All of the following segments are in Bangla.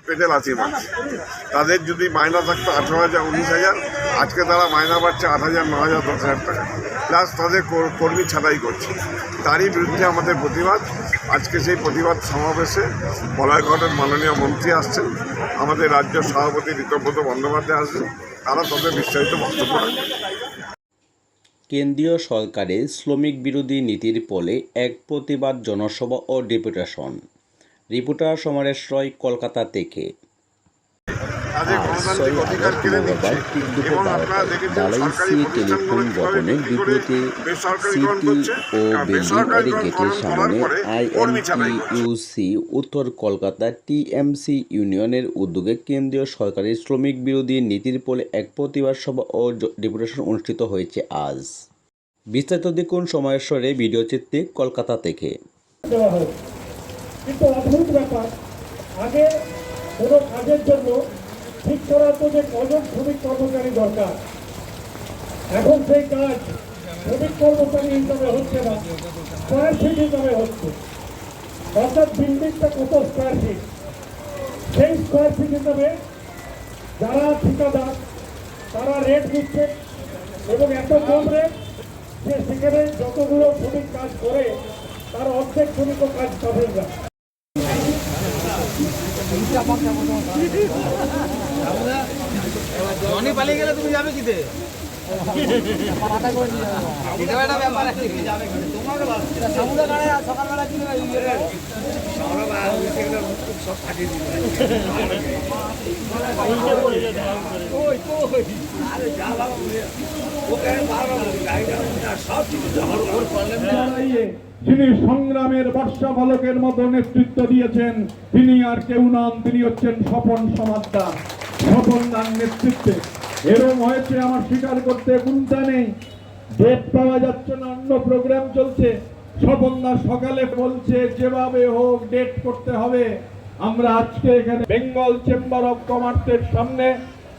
পেটে লাথি মারছে তাদের যদি মাইনা থাকতো আঠারো হাজার, উনিশ হাজার, আজকে তারা মাইনা পাচ্ছে আট হাজার, ন হাজার, দশ হাজার টাকা। প্লাস তাদের কর- কর্মী ছাঁটাই করছে। তারই বিরুদ্ধে আমাদের প্রতিবাদ। আজকে সেই প্রতিবাদ সমাবেশে বলাইঘাটের মাননীয় মন্ত্রী আসছেন। আমাদের রাজ্য সভাপতি ঋতব্রত বন্দ্যোপাধ্যায় আসছেন। তারা তাদের বিস্তারিত বক্তব্য রাখবেন। কেন্দ্রীয় সরকারের শ্রমিক বিরোধী নীতির ফলে এক প্রতিবাদ জনসভা ও ডেপুটেশন। রিপোর্টার সমরেশ রয় কলকাতা থেকে। সরকারি টেলিফোন বিপরীতে সিটি ও আর গেটের সামনে আইএনটিইউসি উত্তর কলকাতা টিএমসি ইউনিয়নের উদ্যোগে কেন্দ্রীয় সরকারের শ্রমিক বিরোধী নীতির ফলে এক প্রতিবাদ সভা ও ডেপুটেশন অনুষ্ঠিত হয়েছে আজ। বিস্তারিত দেখুন সময়েশ্বরে ভিডিও চিত্রে কলকাতা থেকে। কিন্তু অদ্ভুত ব্যাপার। আগে কোনো কাজের জন্য ঠিক করা তো যে কজন শ্রমিক কর্মচারী দরকার। এখন সেই কাজ শ্রমিক কর্মচারী হিসাবে হচ্ছে না স্কোয়ার ফিট হিসাবে হচ্ছে। অর্থাৎ বিল্ডিংটা কত স্কোয়ার ফিট সেই স্কোয়ার ফিট হিসাবে যারা ঠিকাদার, তারা রেট দিচ্ছে এবং এত কম রেট যে সেখানে যতগুলো শ্রমিক কাজ করে, তার অর্ধেক শ্রমিকও কাজ পাবেন না। জনি পালিয়ে গেলে তুমি যাবে কিতে? কানে সকালবেলা কি লড়াইয়ে যিনি সংগ্রামের বর্ষা ফলকের মতো নেতৃত্ব দিয়েছেন, তিনি আর কেউ নন, তিনি হচ্ছেন স্বপন সমাজদার। স্বপন দার নেতৃত্বে। এরম হয়েছে আমার স্বীকার করতে চিন্তা নেই। ডেট পাওয়া যাচ্ছে না, অন্য প্রোগ্রাম চলছে। স্বপন দাস সকালে বলছে, যেভাবে হোক ডেট করতে হবে। আমরা আজকে এখানে বেঙ্গল চেম্বার অফ কমার্সের সামনে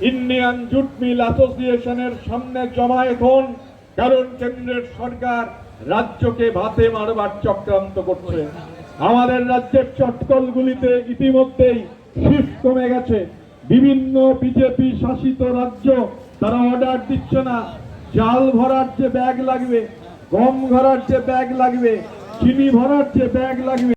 ইন্ডিয়ান জুট মিল অ্যাসোসিয়েশনের সামনে জমায়েত হন, কারণ কেন্দ্রের সরকার রাজ্যকে ভাতে মারবার চক্রান্ত করছে। আমাদের রাজ্যের চটকলগুলিতে ইতিমধ্যেই শীত কমে গেছে। বিভিন্ন বিজেপি শাসিত রাজ্য, তারা অর্ডার দিচ্ছে না। চাল ভরার যে ব্যাগ লাগবে, গম ভরার যে ব্যাগ লাগবে, চিনি ভরার যে ব্যাগ লাগবে